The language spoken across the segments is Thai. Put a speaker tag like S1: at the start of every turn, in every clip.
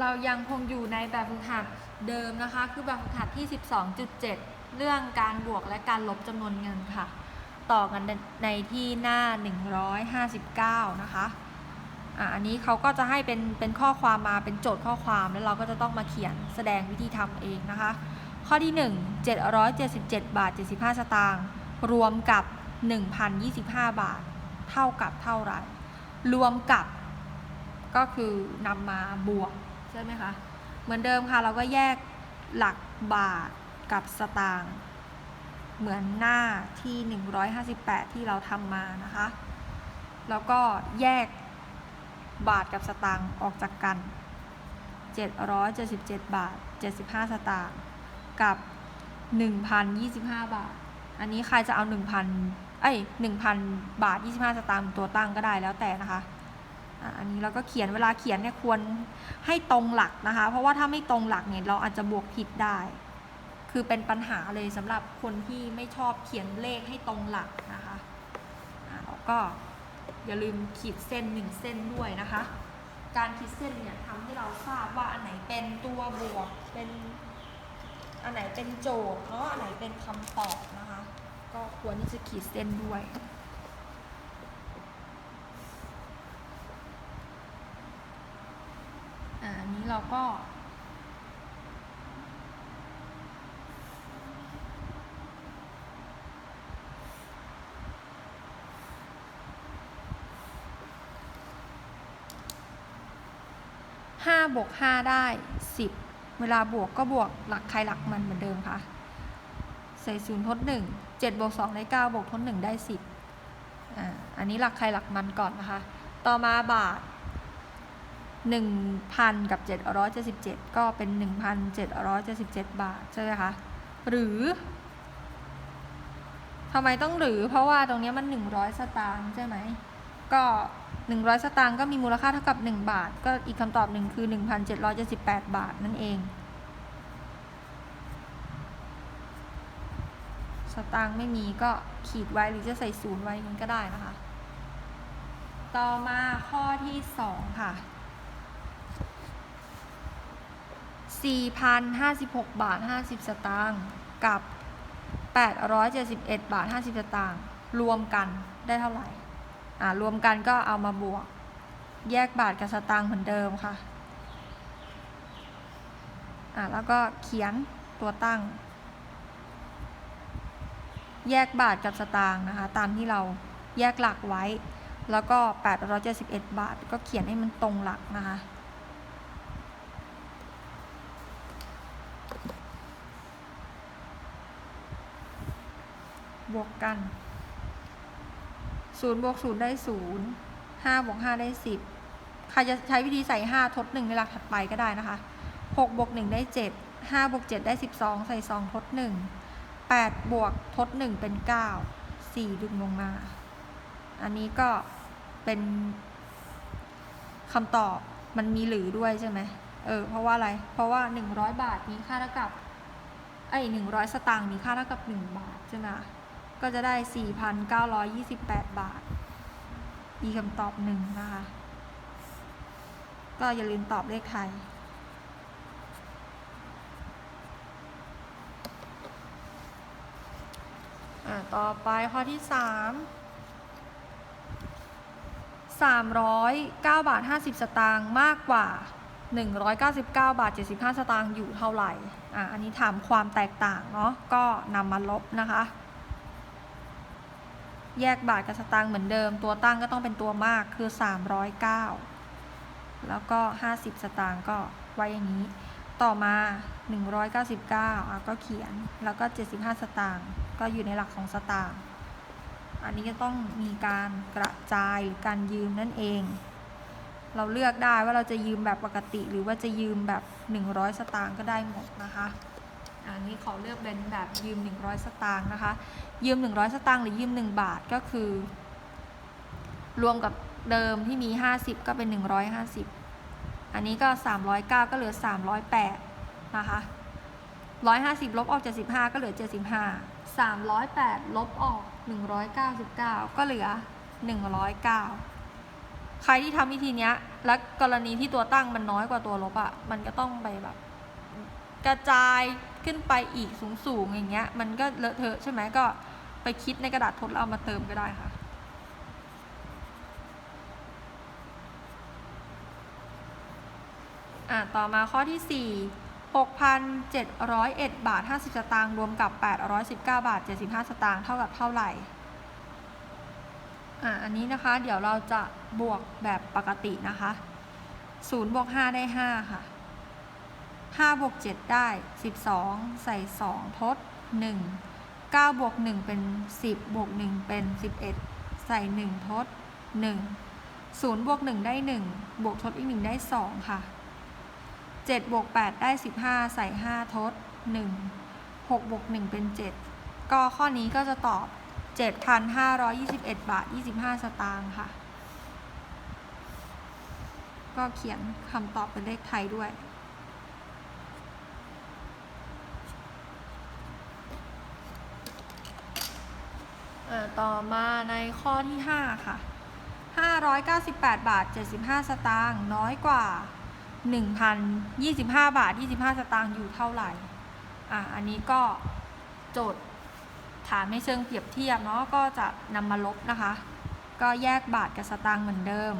S1: เรายังคงอยู่ในแบบฝึกหัดเดิมนะคะ คือแบบฝึกหัดที่ 12.7 เรื่องการบวกและการลบจำนวนเงินค่ะ ต่อกันในที่หน้า 159 นะคะอะอันนี้เขาก็จะให้เป็นเป็นข้อความมาเป็นโจทย์ข้อความแล้วเราก็จะต้องมาเขียนแสดงวิธีทำเองนะคะ ข้อที่ 1 777 บาท 75 สตางค์รวมกับ 1,025 บาท เท่ากับเท่าไหร่ รวมกับก็คือนำมาบวก ใช่ไหมคะ เหมือนเดิมค่ะ เราก็แยกหลักบาทกับสตางค์เหมือนหน้าที่ 158 ที่เราทำมานะคะ แล้วก็แยกบาทกับสตางค์ออกจากกัน 777 บาท 75 สตางค์กับ 1,025 บาท อันนี้ใครจะเอา 1,000เอ้ย1,000 บาท 25 สตางค์ตัวตั้งก็ได้แล้วแต่นะคะ อันนี้เราก็เขียนเวลาเขียนเนี่ยควรให้ตรงหลักนะคะ เพราะว่าถ้าไม่ตรงหลักเนี่ยเราอาจจะบวกผิดได้ คือเป็นปัญหาเลยสำหรับคนที่ไม่ชอบเขียนเลขให้ตรงหลักนะคะอะแล้วก็อย่าลืมขีดเส้นหนึ่งเส้นด้วยนะคะ การขีดเส้นเนี่ยทำให้เราทราบว่าอันไหนเป็นตัวบวกเป็นอันไหนเป็นโจทย์เนาะอันไหนเป็นคำตอบนะคะ ก็ควรที่จะขีดเส้นด้วย อ่าอันนี้ เราก็ ห้าบวกห้าได้สิบเวลาบวกก็บวกหลักใครหลักมันเหมือนเดิมค่ะใส่ศูนย์ทดหนึ่งเจ็ดบวกสองได้เก้าบวกทดหนึ่งได้สิบอ่าอันนี้หลักใครหลักมันก่อนนะคะ ต่อมาบาท 1,000 กับ 777 ก็เป็น 1,777 บาท ใช่ไหมคะ หรือทำไมต้องหรือเพราะว่าตรงนี้มัน 100 สตางค์ใช่ไหม ก็ 100 สตางค์ก็มีมูลค่าเท่ากับ 1 บาท ก็อีกคำตอบหนึ่งคือ 1,778 บาทนั่นเอง สตางค์ไม่มีก็ขีดไว้หรือจะใส่ศูนย์ไว้อย่นี้ก็ได้นะคะ ต่อมาข้อที่ 2 ค่ะ 4,056 บาท 50 สตางค์กับ 871 บาท 50 สตางค์รวมกันได้เท่าไหร่ อ่ารวมกันก็เอามาบวก แยกบาทกับสตางค์เหมือนเดิมค่ะ อ่าแล้วก็เขียนตัวตั้ง แยกบาทกับสตางค์นะคะ ตามที่เราแยกหลักไว้ แล้วก็ 871 บาท ก็เขียนให้มันตรงหลักนะคะ บวกกันศูนย์บวกศูนย์ได้ศูนย์ห้าบวกห้าได้สิบใครจะใช้วิธีใส่ห้าทดหนึ่งในหลักถัดไปก็ได้นะคะหกบวกหนึ่งได้เจ็ดห้าบวกเจ็ดได้สิบสองใส่สองทดหนึ่งแปดบวกทดหนึ่งเป็นเก้าสี่ดึงลงมา อันนี้ก็เป็นคำตอบมันมีหรือด้วยใช่ไหมเออ เพราะว่าอะไร เพราะว่าหนึ่งร้อยบาทมีค่าเท่ากับไอ้หนึ่งร้อยสตางค์มีค่าเท่ากับหนึ่งบาทใช่ไหม ก็จะได้สี่พันเก้าร้อยยี่สิบแปดบาท อีคำตอบหนึ่งนะคะ ก็อย่าลืมตอบเลขไทย อ่า ต่อไปข้อที่สามสามร้อยเก้าบาทห้าสิบสตางค์มากกว่า 199 บาท 75 สตางค์อยู่เท่าไหร่ อะอันนี้ถามความแตกต่างเนาะ ก็นำมาลบนะคะ แยกบาทกับสตางค์เหมือนเดิม ตัวตั้งก็ต้องเป็นตัวมากคือ 309 แล้วก็ 50 สตางค์ก็ไว้อย่างนี้ ต่อมา 199อะก็เขียนแล้วก็ 75 สตางค์ก็อยู่ในหลักของสตางค์อันนี้ก็ต้องมีการกระจายหรือการยืมนั่นเอง เราเลือกได้ว่าเราจะยืมแบบปกติ หรือว่าจะยืมแบบ 100 สตางค์ก็ได้หมดนะคะ อันนี้ขอเลือกเป็นแบบยืม 100 สตางค์นะคะ ยืม 100 สตางค์หรือยืม 1 บาทก็คือ รวมกับเดิมที่มี 50 ก็เป็น 150 อันนี้ก็ 309 ก็เหลือ 308 นะคะ 150 ลบออก75ก็เหลือ 75 308 ลบออก 199 ก็เหลือ 109 ใครที่ทำวิธีเนี้ยและกรณีที่ตัวตั้งมันน้อยกว่าตัวลบอะ่ะ มันก็ต้องไปแบบ กระจาย ขึ้นไปอีกสูงๆอย่างเงี้ย มันก็เลอะเทอะใช่ไหมก็ไปคิดในกระดาษทดแล้วเอามาเติมก็ได้ค่ะอะต่อมาข้อที่ 4 6,701 บาท 50 สตางค์รวมกับ 819 บาท 75 สตางค์เท่ากับเท่าไหร่ อะอันนี้นะคะ เดี๋ยวเราจะบวกแบบปกตินะคะ 0 บวก 5 ได้ 5 ค่ะ 5บวก7ได้ 12 ใส่ 2 ทด 1 9บวก1เป็น 10 บวก 1 เป็น 11 ใส่ 1 ทด 1 0บวก1ได้ 1 บวกทดอีก 1 ได้ 2 ค่ะ 7บวก8ได้ 15 ใส่ 5 ทด 1 6บวก1เป็น 7 ก็ข้อนี้ก็จะตอบ 7,521 บาท 25 สตางค์ค่ะ ก็เขียนคำตอบเป็นเลขไทยด้วย ต่อมาในข้อที่ 5 ค่ะ 598 บาท 75 สตางค์น้อยกว่า 1,025 บาท 25 สตางค์อยู่เท่าไหร่ อ่าอันนี้ก็โจทย์ถามในเชิงเปรียบเทียบเนาะก็จะนำมาลบนะคะ ก็แยกบาทกับสตางค์เหมือนเดิม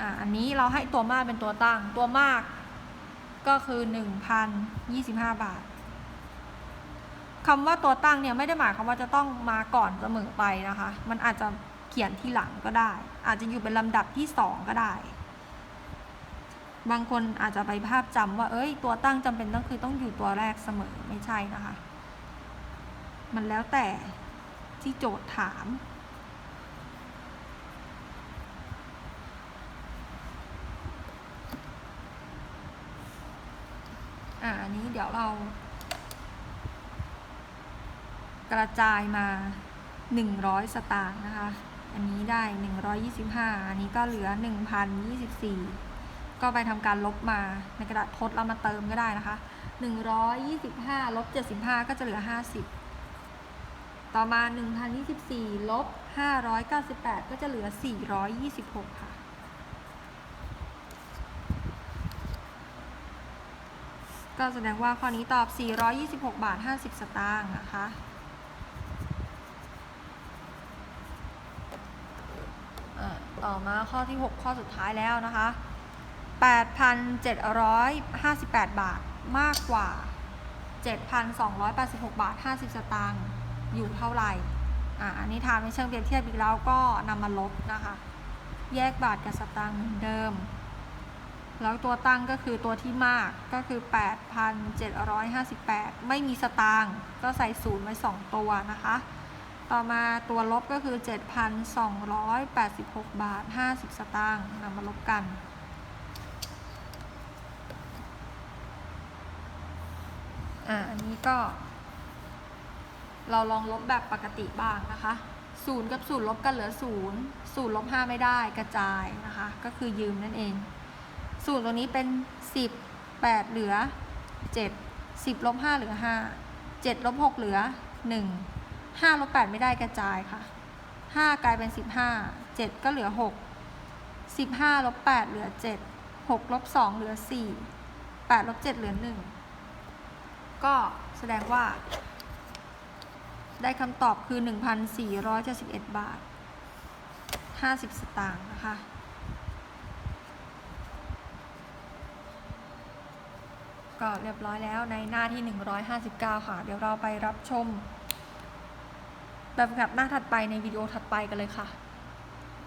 S1: อ่าอันนี้เราให้ตัวมากเป็นตัวตั้งตัวมากก็คือ 1,025 บาท คำว่าตัวตั้งเนี่ยไม่ได้หมายความว่าจะต้องมาก่อนเสมอไปนะคะ มันอาจจะเขียนที่หลังก็ได้ อาจจะอยู่เป็นลำดับที่สองก็ได้ บางคนอาจจะไปภาพจำว่า เอ้ย ตัวตั้งจำเป็นต้องคือต้องอยู่ตัวแรกเสมอไม่ใช่นะคะ มันแล้วแต่ที่โจทย์ถามอ่าอันนี้เดี๋ยวเรา กระจายมา 100 สตางค์นะคะ อันนี้ได้ 125 อันนี้ก็เหลือ 1,024 ก็ไปทำการลบมาในกระดาษทดเรามาเติมก็ได้นะคะ 125 ลบ 75 ก็จะเหลือ 50 ต่อมา 1,024 ลบ 598 ก็จะเหลือ 426 ค่ะก็แสดงว่าข้อนี้ตอบ 426 บาท 50 สตางค์นะคะ อ่าต่อ มาข้อที่ 6 ข้อสุดท้ายแล้วนะคะ 8,758 บาทมากกว่า 7,286 บาท 50 สตางค์อยู่เท่าไหร่อ่าอันนี้ทำในเชิงเปรียบเทียบอีกแล้วก็นำมาลบนะคะ แยกบาทกับสตางค์เหมือนเดิม แล้วตัวตั้งก็คือตัวที่มากก็คือ 8,758 ไม่มีสตางค์ก็ใส่ศูนย์ไว้ 2 ตัวนะคะ ต่อมาตัวลบก็คือ 7,286 บาท 50 สตางค์นำมาลบกัน อ่าอันนี้ก็ เราลองลบแบบปกติบ้างนะคะศูนย์กับศูนย์ลบกันเหลือศูนย์ศูนย์ลบห้าไม่ได้กระจายนะคะ ก็คือยืมนั่นเองศูนย์ตัวนี้เป็นสิบแปดเหลือเจ็ดสิบลบห้าเหลือห้าเจ็ดลบหกเหลือหนึ่ง ห้าลบแปดไม่ได้กระจายค่ะห้ากลายเป็นสิบห้าเจ็ดก็เหลือหกสิบห้าลบแปดเหลือเจ็ดหกลบสองเหลือสี่แปดลบเจ็ดเหลือหนึ่งก็แสดงว่า ได้คำตอบคือ 1,471 บาท 50 สตางค์นะคะก็เรียบร้อยแล้วในหน้าที่ 159 ค่ะ เดี๋ยวเราไปรับชม แบบกลับหน้าถัดไปในวิดีโอถัดไปกันเลยค่ะ